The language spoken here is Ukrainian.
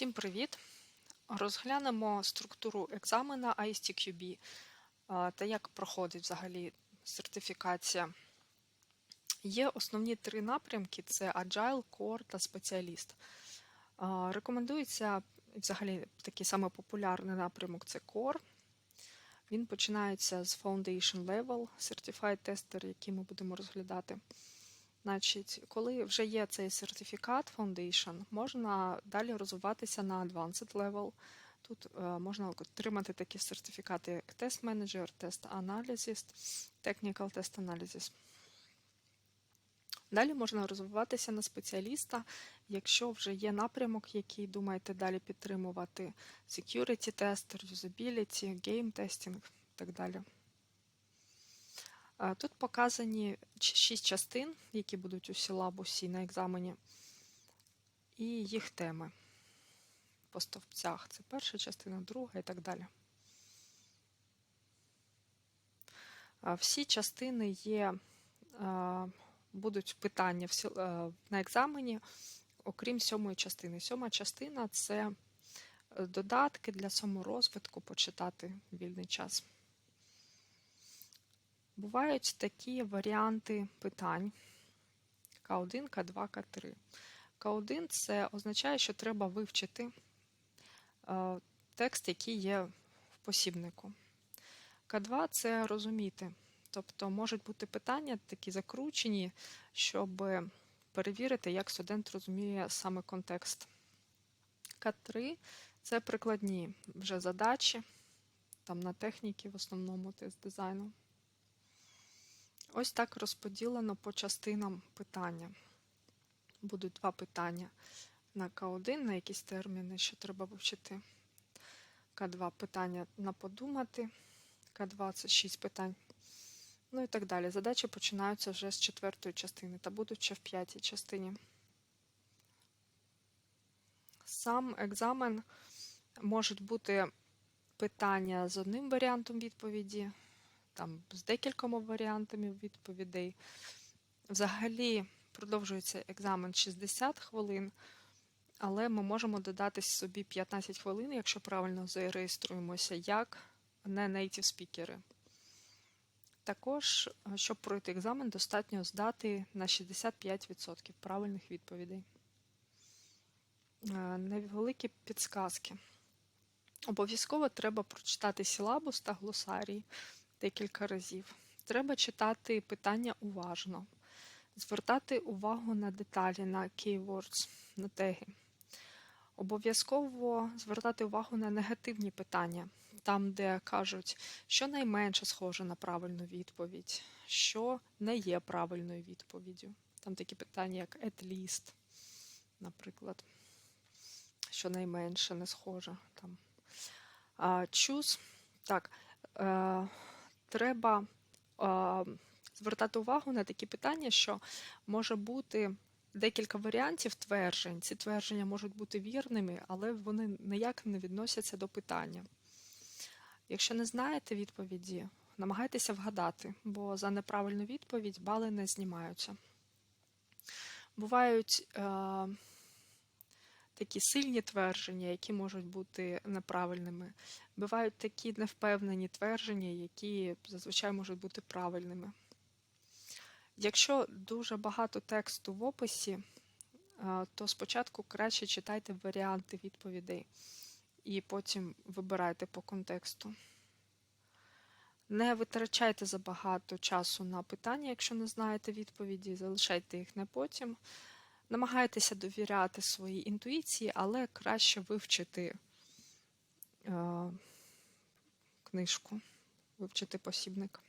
Всім привіт! Розглянемо структуру екзамена ISTQB та як проходить взагалі сертифікація. Є основні три напрямки: це Agile, Core та спеціаліст. Рекомендується взагалі такий самий популярний напрямок це Core. Він починається з Foundation Level, Certified Tester, який ми будемо розглядати. Значить, коли вже є цей сертифікат Foundation, можна далі розвиватися на Advanced Level. Тут е, можна отримати такі сертифікати, як Test Manager, Test Analysis, Technical Test Analysis. Далі можна розвиватися на спеціаліста, якщо вже є напрямок, який думаєте далі підтримувати: Security Tester, Usability, Game Testing і так далі. Тут показані шість частин, які будуть у силабусі на екзамені, і їх теми по стовпцях. Це перша частина, друга і так далі. Всі частини є, будуть питання на екзамені, окрім сьомої частини. Сьома частина це е, додатки для саморозвитку, почитати вільний час. Бувають такі варіанти питань К1, К2, К3. К1 це означає, що треба вивчити е, текст, який є в посібнику. К2 це розуміти. Тобто можуть бути питання такі закручені, щоб перевірити, як студент розуміє саме контекст. К3 це прикладні вже задачі, там на техніки, в основному тест дизайну. Ось так розподілено по частинам питання. Будуть два питання на К1, на якісь терміни, що треба вивчити. К2 питання на подумати. К2 це 6 питань. Ну і так далі. Задачі починаються вже з четвертої частини та будуть ще в п'ятій частині. Сам екзамен можуть бути питання з одним варіантом відповіді, там з декількома варіантами відповідей. Взагалі продовжується екзамен 60 хвилин, але ми можемо додати собі 15 хвилин, якщо правильно зареєструємося, як не native спікери. Також, е, щоб пройти екзамен, достатньо здати на 65% правильних відповідей. Е, Невеликі підсказки. Обов'язково треба прочитати силабус та глосарій декілька разів. Треба читати питання уважно, звертати увагу на деталі, на keywords, на теги. Обов'язково звертати увагу на негативні питання, там, де кажуть, що найменше схоже на правильну відповідь, що не є правильною відповіддю. Там такі питання, як at least, наприклад, що найменше не схоже. Там. Choose. Так, е, треба е, звертати увагу на такі питання, що може бути декілька варіантів тверджень. Ці твердження можуть бути вірними, але вони ніяк не відносяться до питання. Якщо не знаєте відповіді, намагайтеся вгадати, бо за неправильну відповідь бали не знімаються. Бувають е, такі сильні твердження, які можуть бути неправильними. Бувають такі невпевнені твердження, які зазвичай можуть бути правильними. Якщо дуже багато тексту в описі, то спочатку краще читайте варіанти відповідей і потім вибирайте по контексту. Не витрачайте забагато часу на питання, якщо не знаєте відповіді, залишайте їх на потім. Намагайтеся довіряти своїй інтуїції, але краще вивчити е, книжку, вивчити посібник.